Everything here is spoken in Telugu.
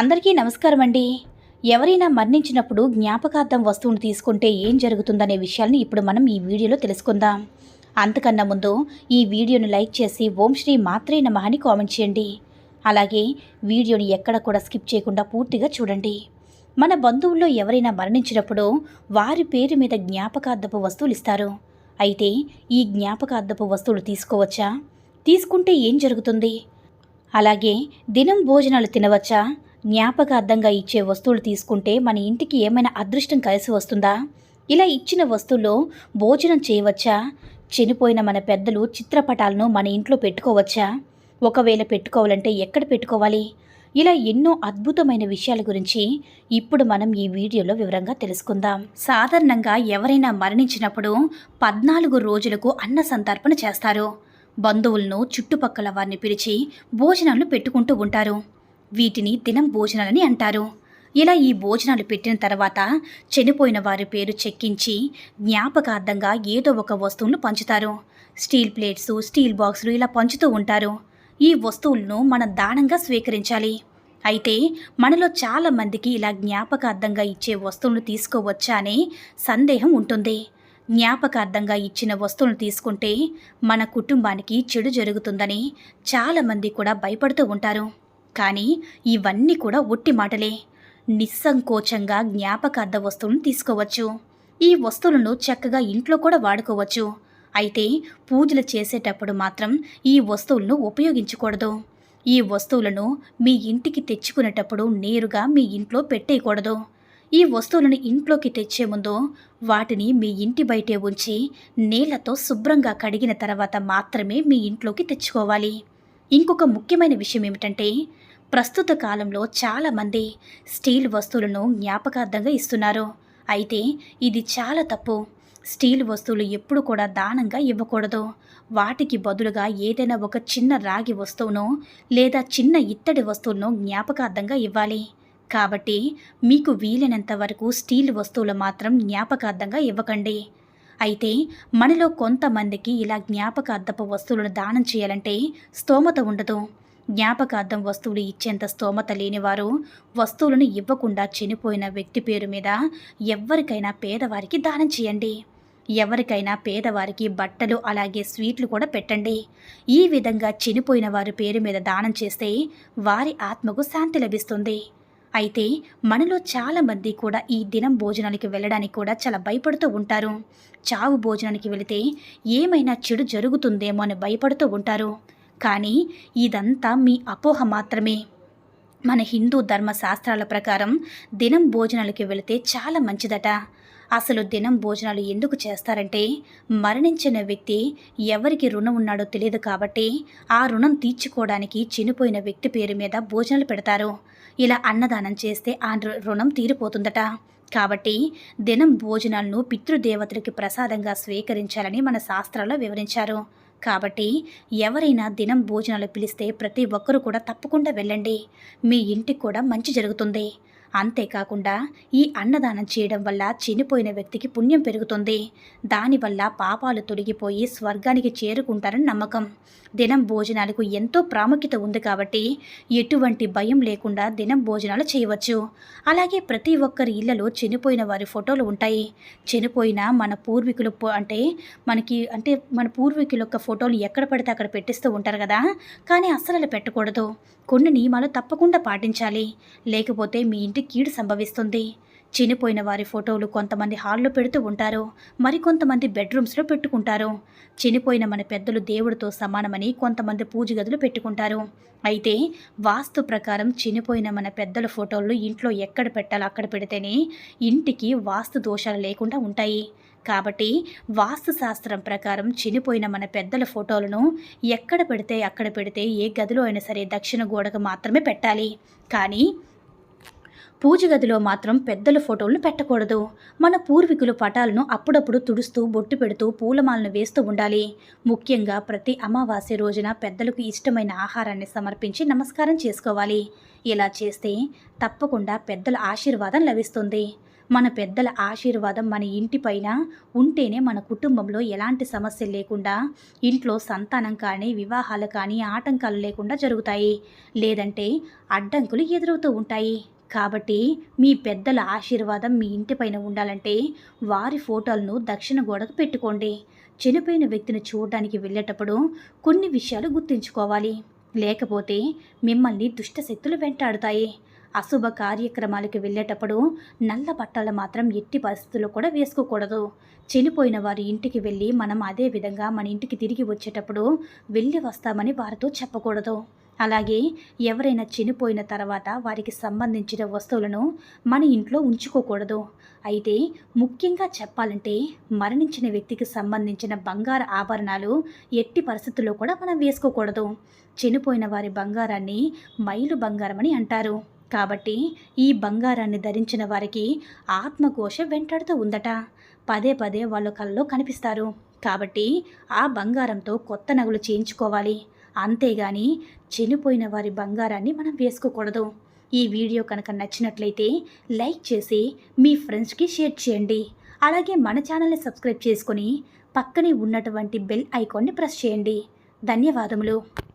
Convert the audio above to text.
అందరికీ నమస్కారం అండి ఎవరైనా మరణించినప్పుడు జ్ఞాపకార్థం వస్తువును తీసుకుంటే ఏం జరుగుతుందనే విషయాల్ని ఇప్పుడు మనం ఈ వీడియోలో తెలుసుకుందాం. అంతకన్నా ముందు ఈ వీడియోను లైక్ చేసి ఓం శ్రీ మాత్రే నమ అని కామెంట్ చేయండి. అలాగే వీడియోని ఎక్కడ కూడా స్కిప్ చేయకుండా పూర్తిగా చూడండి. మన బంధువుల్లో ఎవరైనా మరణించినప్పుడు వారి పేరు మీద జ్ఞాపకార్థపు వస్తువులు ఇస్తారు. అయితే ఈ జ్ఞాపకార్థపు వస్తువులు తీసుకోవచ్చా? తీసుకుంటే ఏం జరుగుతుంది? అలాగే దినం భోజనాలు తినవచ్చా? జ్ఞాపకార్థంగా ఇచ్చే వస్తువులు తీసుకుంటే మన ఇంటికి ఏమైనా అదృష్టం కలిసి వస్తుందా? ఇలా ఇచ్చిన వస్తువుల్లో భోజనం చేయవచ్చా? చనిపోయిన మన పెద్దలు చిత్రపటాలను మన ఇంట్లో పెట్టుకోవచ్చా? ఒకవేళ పెట్టుకోవాలంటే ఎక్కడ పెట్టుకోవాలి? ఇలా ఎన్నో అద్భుతమైన విషయాల గురించి ఇప్పుడు మనం ఈ వీడియోలో వివరంగా తెలుసుకుందాం. సాధారణంగా ఎవరైనా మరణించినప్పుడు పద్నాలుగు రోజులకు అన్న సంతర్పణ చేస్తారు. బంధువులను చుట్టుపక్కల వారిని పిలిచి భోజనాలు పెట్టుకుంటూ ఉంటారు. వీటిని దినం భోజనాలని అంటారు. ఇలా ఈ భోజనాలు పెట్టిన తర్వాత చనిపోయిన వారి పేరు చెక్కించి జ్ఞాపకార్థంగా ఏదో ఒక వస్తువును పంచుతారు. స్టీల్ ప్లేట్స్ స్టీల్ బాక్సులు ఇలా పంచుతూ ఉంటారు. ఈ వస్తువులను మనం దానంగా స్వీకరించాలి. అయితే మనలో చాలా మందికి ఇలా జ్ఞాపకార్థంగా ఇచ్చే వస్తువులను తీసుకోవచ్చా అనే సందేహం ఉంటుంది. జ్ఞాపకార్థంగా ఇచ్చిన వస్తువులను తీసుకుంటే మన కుటుంబానికి చెడు జరుగుతుందని చాలామంది కూడా భయపడుతూ ఉంటారు. కానీ ఇవన్నీ కూడా ఒట్టి మాటలే. నిస్సంకోచంగా జ్ఞాపకార్థ వస్తువులను తీసుకోవచ్చు. ఈ వస్తువులను చక్కగా ఇంట్లో కూడా వాడుకోవచ్చు. అయితే పూజలు చేసేటప్పుడు మాత్రం ఈ వస్తువులను ఉపయోగించకూడదు. ఈ వస్తువులను మీ ఇంటికి తెచ్చుకునేటప్పుడు నేరుగా మీ ఇంట్లో పెట్టేయకూడదు. ఈ వస్తువులను ఇంట్లోకి తెచ్చే ముందు వాటిని మీ ఇంటి బయటే ఉంచి నీళ్ళతో శుభ్రంగా కడిగిన తర్వాత మాత్రమే మీ ఇంట్లోకి తెచ్చుకోవాలి. ఇంకొక ముఖ్యమైన విషయం ఏమిటంటే ప్రస్తుత కాలంలో చాలామంది స్టీల్ వస్తువులను జ్ఞాపకార్థంగా ఇస్తున్నారు. అయితే ఇది చాలా తప్పు. స్టీల్ వస్తువులు ఎప్పుడు కూడా దానంగా ఇవ్వకూడదు. వాటికి బదులుగా ఏదైనా ఒక చిన్న రాగి వస్తువును లేదా చిన్న ఇత్తడి వస్తువులను జ్ఞాపకార్థంగా ఇవ్వాలి. కాబట్టి మీకు వీలైనంత వరకు స్టీల్ వస్తువులు మాత్రం జ్ఞాపకార్థంగా ఇవ్వకండి. అయితే మనలో కొంతమందికి ఇలా జ్ఞాపకార్థపు వస్తువులను దానం చేయాలంటే స్తోమత ఉండదు. జ్ఞాపకార్థం వస్తువులు ఇచ్చేంత స్తోమత లేనివారు వస్తువులను ఇవ్వకుండా చనిపోయిన వ్యక్తి పేరు మీద ఎవరికైనా పేదవారికి దానం చేయండి. ఎవరికైనా పేదవారికి బట్టలు అలాగే స్వీట్లు కూడా పెట్టండి. ఈ విధంగా చనిపోయిన వారి పేరు మీద దానం చేస్తే వారి ఆత్మకు శాంతి లభిస్తుంది. అయితే మనలో చాలామంది కూడా ఈ దినం భోజనానికి వెళ్ళడానికి కూడా చాలా భయపడుతూ ఉంటారు. చావు భోజనానికి వెళితే ఏమైనా చెడు జరుగుతుందేమో అని భయపడుతూ ఉంటారు. కానీ ఇదంతా మీ అపోహ మాత్రమే. మన హిందూ ధర్మ శాస్త్రాల ప్రకారం దినం భోజనాలకి వెళితే చాలా మంచిదట. అసలు దినం భోజనాలు ఎందుకు చేస్తారంటే మరణించిన వ్యక్తి ఎవరికి రుణం ఉన్నాడో తెలియదు కాబట్టి ఆ రుణం తీర్చుకోవడానికి చనిపోయిన వ్యక్తి పేరు మీద భోజనాలు పెడతారు. ఇలా అన్నదానం చేస్తే ఆ రు- రుణం తీరిపోతుందట. కాబట్టి దినం భోజనాలను పితృదేవతలకి ప్రసాదంగా స్వీకరించాలని మన శాస్త్రాల్లో వివరించారు. కాబట్టి ఎవరైనా దినం భోజనాలు పిలిస్తే ప్రతి ఒక్కరూ కూడా తప్పకుండా వెళ్ళండి. మీ ఇంటికి కూడా మంచి జరుగుతుంది. అంతేకాకుండా ఈ అన్నదానం చేయడం వల్ల చనిపోయిన వ్యక్తికి పుణ్యం పెరుగుతుంది. దానివల్ల పాపాలు తొలగిపోయి స్వర్గానికి చేరుకుంటారని నమ్మకం. దినం భోజనాలకు ఎంతో ప్రాముఖ్యత ఉంది కాబట్టి ఎటువంటి భయం లేకుండా దినం భోజనాలు చేయవచ్చు. అలాగే ప్రతి ఒక్కరి ఇళ్ళలో చనిపోయిన వారి ఫోటోలు ఉంటాయి. చనిపోయిన మన పూర్వీకులు అంటే మనకి అంటే మన పూర్వీకుల యొక్క ఫోటోలు ఎక్కడ పడితే అక్కడ పెట్టిస్తూ ఉంటారు కదా. కానీ అస్సలు పెట్టకూడదు. కొన్ని నియమాలు తప్పకుండా పాటించాలి. లేకపోతే మీ ఇంటికి కీడు సంభవిస్తుంది. చనిపోయిన వారి ఫోటోలు కొంతమంది హాల్లో పెడుతూ ఉంటారు. మరికొంతమంది బెడ్రూమ్స్లో పెట్టుకుంటారు. చనిపోయిన మన పెద్దలు దేవుడితో సమానమని కొంతమంది పూజ గదులు పెట్టుకుంటారు. అయితే వాస్తు ప్రకారం చనిపోయిన మన పెద్దల ఫోటోలు ఇంట్లో ఎక్కడ పెట్టాలో అక్కడ పెడితేనే ఇంటికి వాస్తు దోషాలు లేకుండా ఉంటాయి. కాబట్టి వాస్తు శాస్త్రం ప్రకారం చనిపోయిన మన పెద్దల ఫోటోలను ఎక్కడ పెడితే అక్కడ పెడితే ఏ గదిలో అయినా సరే దక్షిణ గోడకు మాత్రమే పెట్టాలి. కానీ పూజ గదిలో మాత్రం పెద్దల ఫోటోలను పెట్టకూడదు. మన పూర్వీకుల పటాలను అప్పుడప్పుడు తుడుస్తూ బొట్టు పెడుతూ పూలమాలను వేస్తూ ఉండాలి. ముఖ్యంగా ప్రతి అమావాస్య రోజున పెద్దలకు ఇష్టమైన ఆహారాన్ని సమర్పించి నమస్కారం చేసుకోవాలి. ఇలా చేస్తే తప్పకుండా పెద్దల ఆశీర్వాదం లభిస్తుంది. మన పెద్దల ఆశీర్వాదం మన ఇంటిపైన ఉంటేనే మన కుటుంబంలో ఎలాంటి సమస్యలు లేకుండా ఇంట్లో సంతానం కానీ వివాహాలు కానీ ఆటంకాలు లేకుండా జరుగుతాయి. లేదంటే అడ్డంకులు ఎదురవుతూ ఉంటాయి. కాబట్టి మీ పెద్దల ఆశీర్వాదం మీ ఇంటిపైన ఉండాలంటే వారి ఫోటోలను దక్షిణ గోడకు పెట్టుకోండి. చనిపోయిన వ్యక్తిని చూడడానికి వెళ్ళేటప్పుడు కొన్ని విషయాలు గుర్తుంచుకోవాలి. లేకపోతే మిమ్మల్ని దుష్టశక్తులు వెంటాడుతాయి. అశుభ కార్యక్రమాలకు వెళ్ళేటప్పుడు నల్ల బట్టలు మాత్రం ఎట్టి పరిస్థితుల్లో కూడా వేసుకోకూడదు. చనిపోయిన వారి ఇంటికి వెళ్ళి మనం అదే విధంగా మన ఇంటికి తిరిగి వచ్చేటప్పుడు వెళ్ళి వస్తామని వారితో చెప్పకూడదు. అలాగే ఎవరైనా చనిపోయిన తర్వాత వారికి సంబంధించిన వస్తువులను మన ఇంట్లో ఉంచుకోకూడదు. అయితే ముఖ్యంగా చెప్పాలంటే మరణించిన వ్యక్తికి సంబంధించిన బంగారు ఆభరణాలు ఎట్టి పరిస్థితుల్లో కూడా మనం వేసుకోకూడదు. చనిపోయిన వారి బంగారాన్ని మైలు బంగారం అని అంటారు. కాబట్టి ఈ బంగారాన్ని ధరించిన వారికి ఆత్మకోశ వెంటాడుతూ ఉందట. పదే పదే వాళ్ళ కళ్ళలో కనిపిస్తారు. కాబట్టి ఆ బంగారంతో కొత్త నగలు చేయించుకోవాలి. అంతేగాని చనిపోయిన వారి బంగారాన్ని మనం వేసుకోకూడదు. ఈ వీడియో కనుక నచ్చినట్లయితే లైక్ చేసి మీ ఫ్రెండ్స్కి షేర్ చేయండి. అలాగే మన ఛానల్ని సబ్స్క్రైబ్ చేసుకొని పక్కనే ఉన్నటువంటి బెల్ ఐకాన్ని ప్రెస్ చేయండి. ధన్యవాదములు.